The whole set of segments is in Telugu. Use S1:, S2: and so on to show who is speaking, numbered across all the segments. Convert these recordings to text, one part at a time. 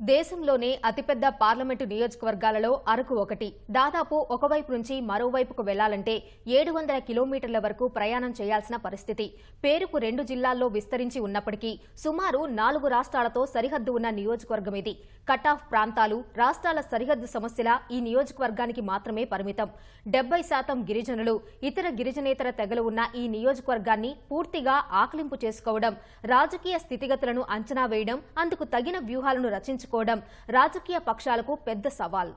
S1: దేశంలోనే అతిపెద్ద పార్లమెంటు నియోజకవర్గాలలో అరకు ఒకటి. దాదాపు ఒకవైపు నుంచి మరోవైపుకు వెళ్ళాలంటే ఏడు వందల కిలోమీటర్ల వరకు ప్రయాణం చేయాల్సిన పరిస్థితి. పేరుకు రెండు జిల్లాల్లో విస్తరించి ఉన్నప్పటికీ సుమారు నాలుగు రాష్ట్రాలతో సరిహద్దు ఉన్న నియోజకవర్గం ఇది కట్ ఆఫ్ ప్రాంతాలు రాష్ట్రాల సరిహద్దు సమస్యల ఈ నియోజకవర్గానికి మాత్రమే పరిమితం. డెబ్బై శాతం గిరిజనులు ఇతర గిరిజనేతర తెగలు ఉన్న ఈ నియోజకవర్గాన్ని పూర్తిగా ఆకలింపు చేసుకోవడం రాజకీయ స్థితిగతులను అంచనా వేయడం అందుకు తగిన వ్యూహాలను రచించుకోవడం రాజకీయ పక్షాలకు పెద్ద సవాల్.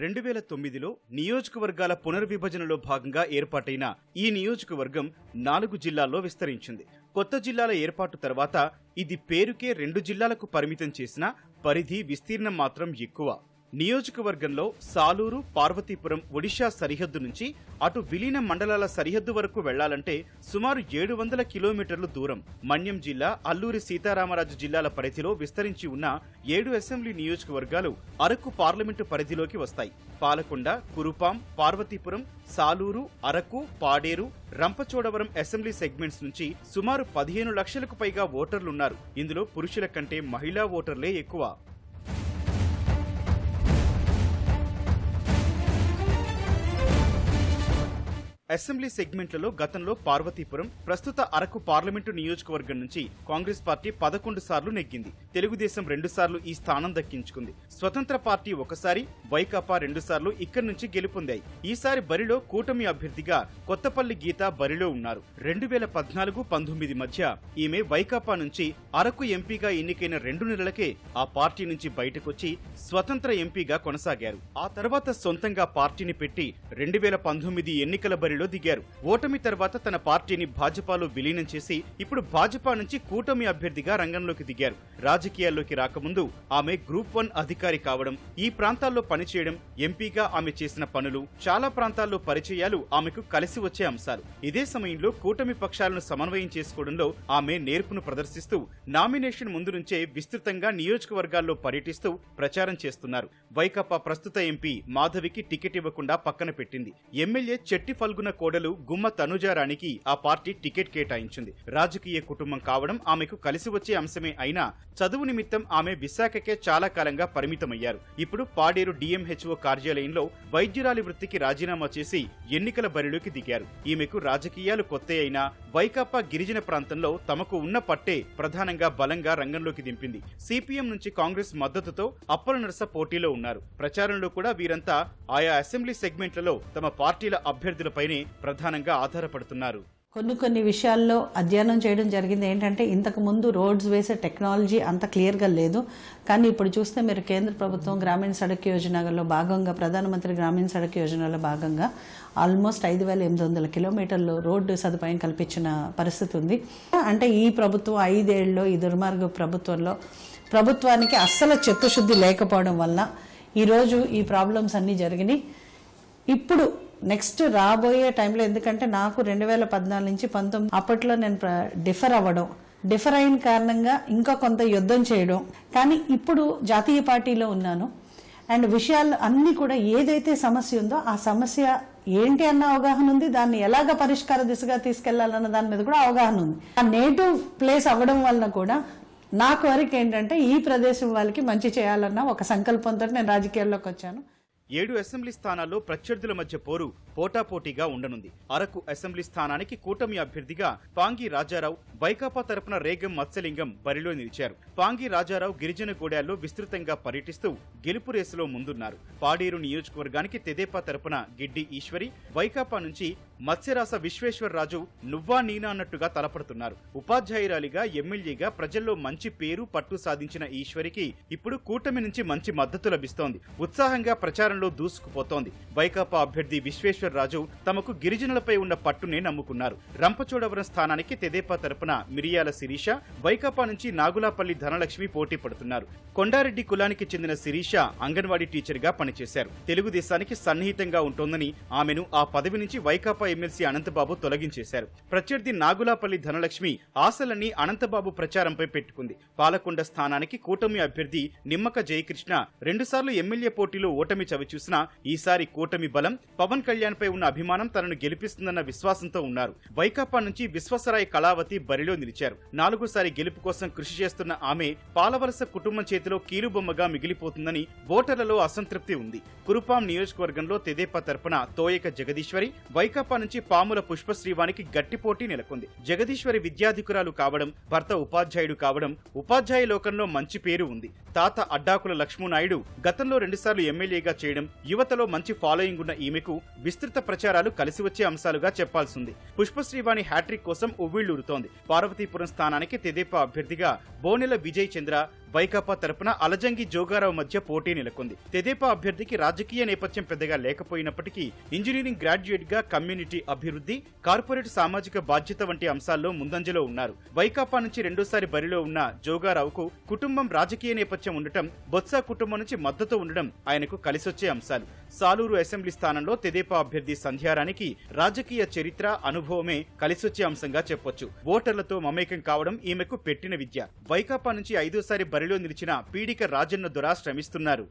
S2: రెండు వేల తొమ్మిదిలో నియోజకవర్గాల పునర్విభజనలో భాగంగా ఏర్పాటైన ఈ నియోజకవర్గం నాలుగు జిల్లాల్లో విస్తరించింది. కొత్త జిల్లాల ఏర్పాటు తర్వాత ఇది పేరుకే రెండు జిల్లాలకు పరిమితం చేసిన పరిధి విస్తీర్ణం మాత్రం ఎక్కువ. నియోజకవర్గంలో సాలూరు పార్వతీపురం ఒడిషా సరిహద్దు నుంచి అటు విలీన మండలాల సరిహద్దు వరకు వెళ్ళాలంటే సుమారు ఏడు వందల కిలోమీటర్లు దూరం. మన్యం జిల్లా అల్లూరి సీతారామరాజు జిల్లాల పరిధిలో విస్తరించి ఉన్న ఏడు అసెంబ్లీ నియోజకవర్గాలు అరకు పార్లమెంటు పరిధిలోకి వస్తాయి. పాలకొండ కురుపాం పార్వతీపురం సాలూరు అరకు పాడేరు రంపచోడవరం అసెంబ్లీ సెగ్మెంట్స్ నుంచి సుమారు పదిహేను లక్షలకు పైగా ఓటర్లున్నారు. ఇందులో పురుషుల కంటే మహిళా ఓటర్లే ఎక్కువ. అసెంబ్లీ సెగ్మెంట్లలో గతంలో పార్వతీపురం ప్రస్తుత అరకు పార్లమెంటు నియోజకవర్గం నుంచి కాంగ్రెస్ పార్టీ పదకొండు సార్లు నెగ్గింది. తెలుగుదేశం రెండు సార్లు ఈ స్థానం దక్కించుకుంది. స్వతంత్ర పార్టీ ఒకసారి వైకాపా రెండు సార్లు ఇక్కడి నుంచి గెలుపొందాయి. ఈసారి బరిలో కూటమి అభ్యర్థిగా కొత్తపల్లి గీత బరిలో ఉన్నారు. రెండు వేల పద్నాలుగు పంతొమ్మిది మధ్య ఈమె వైకాపా నుంచి అరకు ఎంపీగా ఎన్నికైన రెండు నెలలకే ఆ పార్టీ నుంచి బయటకొచ్చి స్వతంత్ర ఎంపీగా కొనసాగారు. ఆ తర్వాత సొంతంగా పార్టీని పెట్టి రెండు వేల పంతొమ్మిది ఎన్నికల బరిలో దిగారు. ఓటమి తర్వాత తన పార్టీని భాజపాలో విలీనం చేసి ఇప్పుడు భాజపా నుంచి కూటమి అభ్యర్థిగా రంగంలోకి దిగారు. రాజకీయాల్లోకి రాకముందు ఆమె గ్రూప్ వన్ అధికారి కావడం ఈ ప్రాంతాల్లో పనిచేయడం ఎంపీగా ఆమె చేసిన పనులు చాలా ప్రాంతాల్లో పరిచయాలు ఆమెకు కలిసి వచ్చే అంశాలు. ఇదే సమయంలో కూటమి పక్షాలను సమన్వయం చేసుకోవడంలో ఆమె నేర్పును ప్రదర్శిస్తూ నామినేషన్ ముందు నుంచే విస్తృతంగా నియోజకవర్గాల్లో పర్యటిస్తూ ప్రచారం చేస్తున్నారు. వైకాపా ప్రస్తుత ఎంపీ మాధవికి టికెట్ ఇవ్వకుండా పక్కన పెట్టింది. ఎమ్మెల్యే చెట్టి ఫల్గున కోడలు గుమ్మ తనుజారానికి ఆ పార్టీ టికెట్ కేటాయించింది. రాజకీయ కుటుంబం కావడం ఆమెకు కలిసి వచ్చే అంశమే అయినా చదువు నిమిత్తం ఆమె విశాఖకే చాలా కాలంగా పరిమితమయ్యారు. ఇప్పుడు పాడేరు డిఎంహెచ్ఓ కార్యాలయంలో వైద్యురాలి వృత్తికి రాజీనామా చేసి ఎన్నికల బరిలోకి దిగారు. ఈమెకు రాజకీయాలు కొత్త అయినా వైకాపా గిరిజన ప్రాంతంలో తమకు ఉన్న పట్టే ప్రధానంగా బలంగా రంగంలోకి దింపింది. సిపిఎం నుంచి కాంగ్రెస్ మద్దతుతో అప్పల నరస పోటీలో ఉన్నారు. ప్రచారంలో కూడా వీరంతా ఆయా అసెంబ్లీ సెగ్మెంట్లలో తమ పార్టీల అభ్యర్థులపైనే ప్రధానంగా ఆధారపడుతున్నారు.
S3: కొన్ని కొన్ని విషయాల్లో అధ్యయనం చేయడం జరిగింది ఏంటంటే ఇంతకు ముందు రోడ్స్ వేసే టెక్నాలజీ అంత క్లియర్గా లేదు. కానీ ఇప్పుడు చూస్తే మీరు కేంద్ర ప్రభుత్వం గ్రామీణ సడక్ యోజనలో భాగంగా ప్రధానమంత్రి గ్రామీణ సడక్ యోజనలో భాగంగా ఆల్మోస్ట్ ఐదు వేల ఎనిమిది వందల కిలోమీటర్లు రోడ్డు సదుపాయం కల్పించిన పరిస్థితి ఉంది. అంటే ఈ ప్రభుత్వం ఐదేళ్ళలో ఈ దుర్మార్గ ప్రభుత్వంలో ప్రభుత్వానికి అస్సలు చిత్తశుద్ధి లేకపోవడం వల్ల ఈరోజు ఈ ప్రాబ్లమ్స్ అన్నీ జరిగినాయి. ఇప్పుడు నెక్స్ట్ రాబోయే టైంలో ఎందుకంటే నాకు రెండు వేల పద్నాలుగు నుంచి పంతొమ్మిది అప్పట్లో నేను ప్ర- డిఫర్ అవ్వడం. డిఫర్ అయిన కారణంగా ఇంకా కొంత యుద్ధం చేయడం. కానీ ఇప్పుడు జాతీయ పార్టీలో ఉన్నాను. అండ్ విషయాలు అన్నీ కూడా ఏదైతే సమస్య ఉందో ఆ సమస్య ఏంటి అన్న అవగాహన ఉంది. దాన్ని ఎలాగ పరిష్కార దిశగా తీసుకెళ్ళాలన్న దాని మీద కూడా అవగాహన ఉంది. ఆ నేటివ్ ప్లేస్ అవ్వడం వలన కూడా నాకు వరకు ఏంటంటే ఈ ప్రదేశం వాళ్ళకి మంచి చేయాలన్న ఒక సంకల్పంతో నేను రాజకీయాల్లోకి వచ్చాను.
S2: ఏడు అసెంబ్లీ స్థానాల్లో ప్రత్యర్థుల మధ్య పోరు పోటాపోటీగా ఉండనుంది. అరకు అసెంబ్లీ స్థానానికి కూటమి అభ్యర్థిగా పాంగి రాజారావు వైకాపా తరపున రేగం మత్స్యలింగం బరిలో నిలిచారు. పాంగి రాజారావు గిరిజన గూడాల్లో విస్తృతంగా పర్యటిస్తూ గెలుపు రేసులో ముందున్నారు. పాడేరు నియోజకవర్గానికి తెదేపా తరపున గిడ్డి ఈశ్వరి వైకాపా నుంచి మత్స్యరాస విశ్వేశ్వరరాజు నువ్వా నీనా అన్నట్టుగా తలపడుతున్నారు. ఉపాధ్యాయురాలిగా ఎమ్మెల్యేగా ప్రజల్లో మంచి పేరు పట్టు సాధించిన ఈశ్వరికి ఇప్పుడు కూటమి నుంచి మంచి మద్దతు లభిస్తోంది. ఉత్సాహంగా ప్రచారంలో దూసుకుపోతోంది. వైకాపా అభ్యర్థి విశ్వేశ్వరరాజు తమకు గిరిజనులపై ఉన్న పట్టునే నమ్ముకున్నారు. రంపచోడవరం స్థానానికి తెదేపా తరపున మిరియాల శిరీష వైకాపా నుంచి నాగులాపల్లి ధనలక్ష్మి పోటీ పడుతున్నారు. కొండారెడ్డి కులానికి చెందిన శిరీష అంగన్వాడీ టీచర్గా పనిచేశారు. తెలుగుదేశానికి సన్నిహితంగా ఉంటోందని ఆమెను ఆ పదవి నుంచి వైకాపా ఎమ్మెల్సీ అనంతబాబు తొలగించేశారు. ప్రత్యర్థి నాగులాపల్లి ధనలక్ష్మి ఆశలన్నీ అనంతబాబు ప్రచారంపై పెట్టుకుంది. పాలకొండ స్థానానికి కూటమి అభ్యర్థి నిమ్మక జయకృష్ణ రెండుసార్లు ఎమ్మెల్యే పోటీలో ఓటమి చవిచూసినా ఈసారి కూటమి బలం పవన్ కళ్యాణ్పై ఉన్న అభిమానం తనను గెలిపిస్తుందన్న విశ్వాసంతో ఉన్నారు. వైకాపా నుంచి విశ్వసరాయ్ కళావతి బరిలో నిలిచారు. నాలుగోసారి గెలుపు కోసం కృషి చేస్తున్న ఆమె పాలవలస కుటుంబం చేతిలో కీలుబొమ్మగా మిగిలిపోతుందని ఓటర్లలో అసంతృప్తి ఉంది. కురుపాం నియోజకవర్గంలో తెదేపా తరపున తోయక జగదీశ్వరి వైకాపా నుంచి పాముల పుష్పశ్రీవానికి గట్టి పోటీ నెలకొంది. జగదీశ్వరి విద్యాధికురాలు కావడం భర్త ఉపాధ్యాయుడు కావడం ఉపాధ్యాయ లోకంలో మంచి పేరు ఉంది. తాత అడ్డాకుల లక్ష్మణాయుడు గతంలో రెండుసార్లు ఎమ్మెల్యేగా చేయడం యువతలో మంచి ఫాలోయింగ్ ఉన్న ఈమెకు విస్తృత ప్రచారాలు కలిసి వచ్చే అంశాలుగా చెప్పాల్సింది. పుష్పశ్రీవాణి హ్యాట్రిక్ కోసం ఉవ్విళ్ళూరుతోంది పార్వతీపురం స్థానానికి తెదేపా అభ్యర్థిగా బోనెల విజయ్ చంద్ర వైకాపా తరపున అలజంగి జోగారావు మధ్య పోటీ నెలకొంది. తెదేపా అభ్యర్థికి రాజకీయ నేపథ్యం పెద్దగా లేకపోయినప్పటికీ ఇంజనీరింగ్ గ్రాడ్యుయేట్గా కమ్యూనిటీ అభివృద్ధి కార్పొరేట్ సామాజిక బాధ్యత వంటి అంశాల్లో ముందంజలో ఉన్నారు. వైకాపా నుంచి రెండోసారి బరిలో ఉన్న జోగారావుకు కుటుంబం రాజకీయ నేపథ్యం ఉండటం బొత్స కుటుంబం నుంచి మద్దతు ఉండడం ఆయనకు కలిసొచ్చే అంశాలు. సాలూరు అసెంబ్లీ స్థానంలో తెదేపా అభ్యర్థి సంధ్యారానికి రాజకీయ చరిత్ర అనుభవమే కలిసొచ్చే అంశంగా చెప్పొచ్చు. ఓటర్లతో మమేకం కావడం ఈమెకు పెట్టిన విద్య. వైకాపా నుంచి ఐదోసారి బరిలో నిలిచిన పీడిక రాజన్న దొర శ్రమిస్తున్నారు.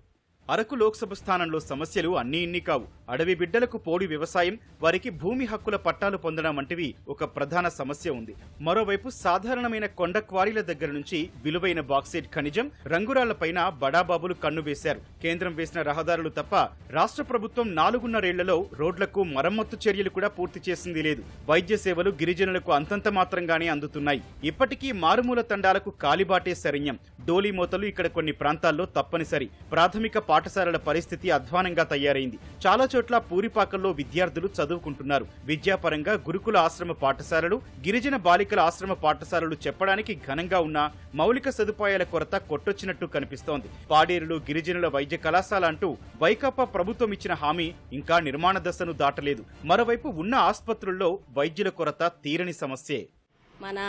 S2: అరకు లోక్సభ స్థానంలో సమస్యలు అన్నీ ఇన్ని కావు. అడవి బిడ్డలకు పోడి వ్యవసాయం వారికి భూమి హక్కుల పట్టాలు పొందడం వంటివి ఒక ప్రధాన సమస్య ఉంది. మరోవైపు సాధారణమైన కొండ క్వారీల దగ్గర నుంచి విలువైన బాక్సైట్ ఖనిజం రంగురాళ్ళపైన బడాబాబులు కన్ను వేశారు. కేంద్రం వేసిన రహదారులు తప్ప రాష్ట్ర ప్రభుత్వం నాలుగున్నరేళ్ళలో రోడ్లకు మరమ్మత్తు చర్యలు కూడా పూర్తి చేసింది లేదు. వైద్య సేవలు గిరిజనులకు అంతంత మాత్రంగానే అందుతున్నాయి. ఇప్పటికీ మారుమూల తండాలకు కాలిబాటే శరణ్యం డోలీ మూతలు ఇక్కడ కొన్ని ప్రాంతాల్లో తప్పనిసరి. ప్రాథమిక పాఠశాలల పరిస్థితి అధ్వానంగా తయారైంది. చాలా చోట్ల పూరిపాకల్లో విద్యార్థులు చదువుకుంటున్నారు. విద్యాపరంగా గురుకుల ఆశ్రమ పాఠశాలలు గిరిజన బాలికల ఆశ్రమ పాఠశాలలు చెప్పడానికి ఘనంగా ఉన్న మౌలిక సదుపాయాల కొరత కొట్టొచ్చినట్టు కనిపిస్తోంది. పాడేరులో గిరిజనుల వైద్య కళాశాల అంటూ వైకాపా ప్రభుత్వం ఇచ్చిన హామీ ఇంకా నిర్మాణ దశను దాటలేదు. మరోవైపు ఉన్న ఆసుపత్రుల్లో వైద్యుల కొరత తీరని సమస్యే.
S4: మన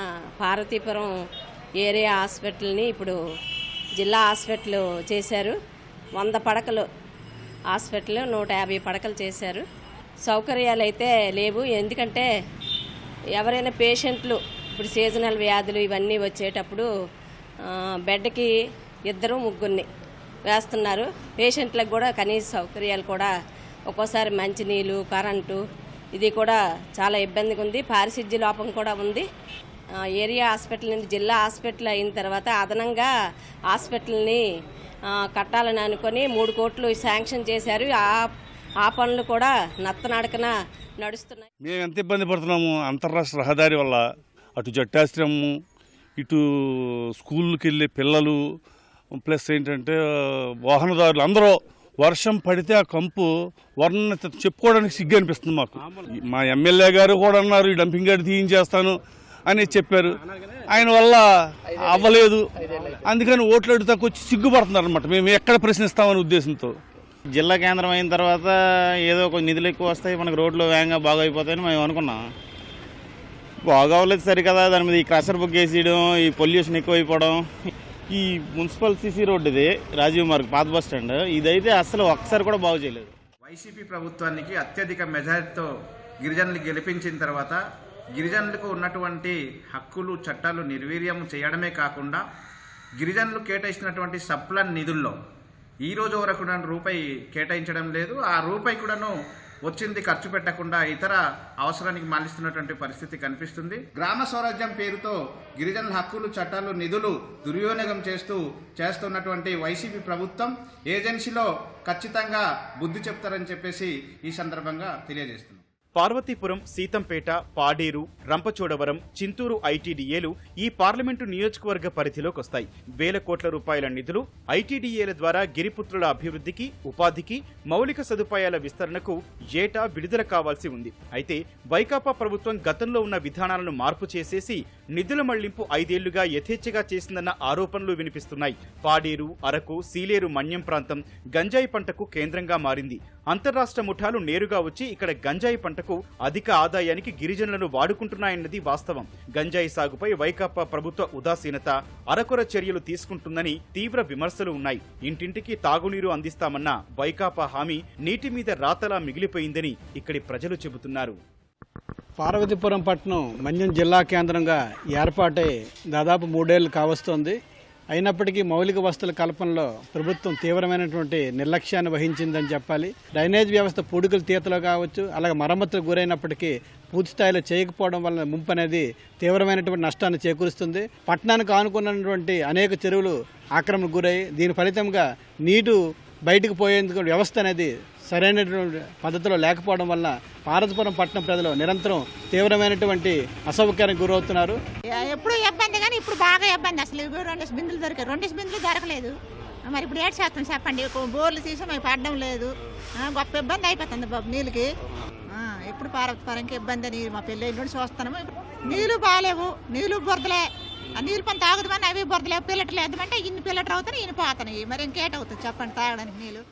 S4: పార్వతీపురం ఏరియా హాస్పిటల్ని ఇప్పుడు జిల్లా హాస్పిటల్ చేశారు. వంద పడకలు. హాస్పిటల్ నూట యాభై పడకలు చేశారు. సౌకర్యాలు అయితే లేవు. ఎందుకంటే ఎవరైనా పేషెంట్లు ఇప్పుడు సీజనల్ వ్యాధులు ఇవన్నీ వచ్చేటప్పుడు బెడ్కి ఇద్దరు ముగ్గురిని వేస్తున్నారు. పేషెంట్లకు కూడా కనీస సౌకర్యాలు కూడా ఒక్కోసారి మంచినీళ్ళు కరెంటు ఇది కూడా చాలా ఇబ్బందిగా ఉంది. పారిశుద్ధ్య లోపం కూడా ఉంది. ఏరియా హాస్పిటల్ నుండి జిల్లా హాస్పిటల్ అయిన తర్వాత అదనంగా హాస్పిటల్ని కట్టాలని అనుకొని మూడు కోట్లు శాంక్షన్ చేశారు. ఆ ఆ పనులు కూడా నత్తనడకన నడుస్తున్నాయి.
S5: మేము ఎంత ఇబ్బంది పడుతున్నాము? అంతర్రాష్ట్ర రహదారి వల్ల అటు జట్టాశ్రమము ఇటు స్కూళ్ళకి వెళ్ళే పిల్లలు ప్లస్ ఏంటంటే వాహనదారులు అందరూ వర్షం పడితే ఆ కంపు వర్ణ చెప్పుకోవడానికి సిగ్గు అనిపిస్తుంది మాకు. మా ఎమ్మెల్యే గారు కూడా అన్నారు ఈ డంపింగ్ గార్డ్ తీయించేస్తాను. అని చెప్పారు. ఆయన వల్ల అవ్వలేదు. అందుకని ఓట్లు అడుగుతాకు వచ్చి సిగ్గుపడుతున్నారు అనమాట మేము ఎక్కడ ప్రశ్నిస్తామనే ఉద్దేశంతో.
S6: జిల్లా కేంద్రం అయిన తర్వాత ఏదో ఒక నిధులు ఎక్కువ వస్తాయి మనకు రోడ్లు వేగంగా బాగా అయిపోతాయని మేము అనుకున్నాం. బాగా అవ్వలేదు సరి కదా దాని మీద ఈ క్రషర్ బుక్ వేసేయడం ఈ పొల్యూషన్ ఎక్కువ అయిపోవడం ఈ మున్సిపల్ సిసి రోడ్డు ఇది రాజీవ్ మార్గ్ పాత బస్ స్టాండ్ ఇదైతే అసలు ఒక్కసారి కూడా బాగు చేయలేదు.
S7: వైసీపీ ప్రభుత్వానికి అత్యధిక మెజారిటీతో గిరిజనులు గెలిపించిన తర్వాత గిరిజనులకు ఉన్నటువంటి హక్కులు చట్టాలు నిర్వీర్యం చేయడమే కాకుండా గిరిజనులు కేటాయించినటువంటి సప్లన్ నిధుల్లో ఈ రోజు వరకు రూపాయి కేటాయించడం లేదు. ఆ రూపాయి కూడాను వచ్చింది ఖర్చు పెట్టకుండా ఇతర అవసరానికి మళ్ళిస్తున్నటువంటి పరిస్థితి కనిపిస్తుంది. గ్రామ స్వరాజ్యం పేరుతో గిరిజనుల హక్కులు చట్టాలు నిధులు దుర్వినియోగం చేస్తూ చేస్తున్నటువంటి వైసీపీ ప్రభుత్వం ఏజెన్సీలో ఖచ్చితంగా బుద్ధి చెప్తారని చెప్పేసి ఈ సందర్భంగా తెలియజేస్తుంది.
S2: పార్వతీపురం సీతంపేట పాడేరు రంపచోడవరం చింతూరు ఐటీడీఏలు ఈ పార్లమెంటు నియోజకవర్గ పరిధిలోకి వస్తాయి. వేల కోట్ల రూపాయల నిధులు ఐటీడీఏల ద్వారా గిరిపుత్రుల అభివృద్ధికి ఉపాధికి మౌలిక సదుపాయాల విస్తరణకు ఏటా విడుదల కావాల్సి ఉంది. అయితే వైకాపా ప్రభుత్వం గతంలో ఉన్న విధానాలను మార్పు చేసేసి నిధుల మళ్ళింపు ఐదేళ్ళుగా యథేచ్ఛగా చేసిందన్న ఆరోపణలు వినిపిస్తున్నాయి. పాడేరు అరకు సీలేరు మన్యం ప్రాంతం గంజాయి పంటకు కేంద్రంగా మారింది. అంతర్రాష్ట్ర ముఠాలు నేరుగా వచ్చి ఇక్కడ గంజాయి పంటకు అధిక ఆదాయానికి గిరిజనులను వాడుకుంటున్నాయన్నది వాస్తవం. గంజాయి సాగుపై వైకాపా ప్రభుత్వ ఉదాసీనత అరకొర చర్యలు తీసుకుంటుందని తీవ్ర విమర్శలు ఉన్నాయి. ఇంటింటికి తాగునీరు అందిస్తామన్న వైకాపా హామీ నీటి మీద రాతలా మిగిలిపోయిందని ఇక్కడి ప్రజలు చెబుతున్నారు.
S8: పార్వతీపురం పట్టణం మన్యం జిల్లా కేంద్రంగా ఏర్పాటై దాదాపు మూడేళ్ళు కావస్తోంది. అయినప్పటికీ మౌలిక వసతుల కల్పనలో ప్రభుత్వం తీవ్రమైనటువంటి నిర్లక్ష్యాన్ని వహించిందని చెప్పాలి. డ్రైనేజ్ వ్యవస్థ పూడికలు తీతలో కావచ్చు అలాగే మరమ్మతులు గురైనప్పటికీ పూర్తి స్థాయిలో చేయకపోవడం వల్ల ముంపు అనేది తీవ్రమైనటువంటి నష్టాన్ని చేకూరుస్తుంది. పట్టణానికి ఆనుకున్నటువంటి అనేక చెరువులు ఆక్రమణకు గురై దీని ఫలితంగా నీటు బయటకు పోయేందుకు వ్యవస్థ అనేది సరైనటువంటి పద్ధతిలో లేకపోవడం వల్ల పార్వతీపురం పట్టణం ప్రజలు నిరంతరం తీవ్రమైనటువంటి అసౌకర్యానికి గురవుతున్నారు.
S9: ఎప్పుడు ఇబ్బంది కానీ ఇప్పుడు బాగా ఇబ్బంది. అసలు రెండు బిందులు దొరికాయి. రెండు బిందులు దొరకలేదు. మరి ఇప్పుడు ఏడు శాతం చెప్పండి. బోర్లు తీసి మాకు పడడం లేదు. గొప్ప ఇబ్బంది అయిపోతుంది బాబు నీళ్ళకి. ఎప్పుడు పార్వతీపురంకి ఇబ్బంది అని మా పెళ్ళి నుండి చూస్తున్నాము. నీళ్ళు బాగాలేవు. నీళ్ళు బురదలే. నీళ్ళు పని తాగుదామని అవి బురదలే పిల్లట్లు వేద్దామంటే ఇన్ని పిల్లట్లు అవుతాయి ఇన్ని పోతున్నాయి. మరి ఇంకేటవుతుంది చెప్పండి తాగడానికి నీళ్ళు?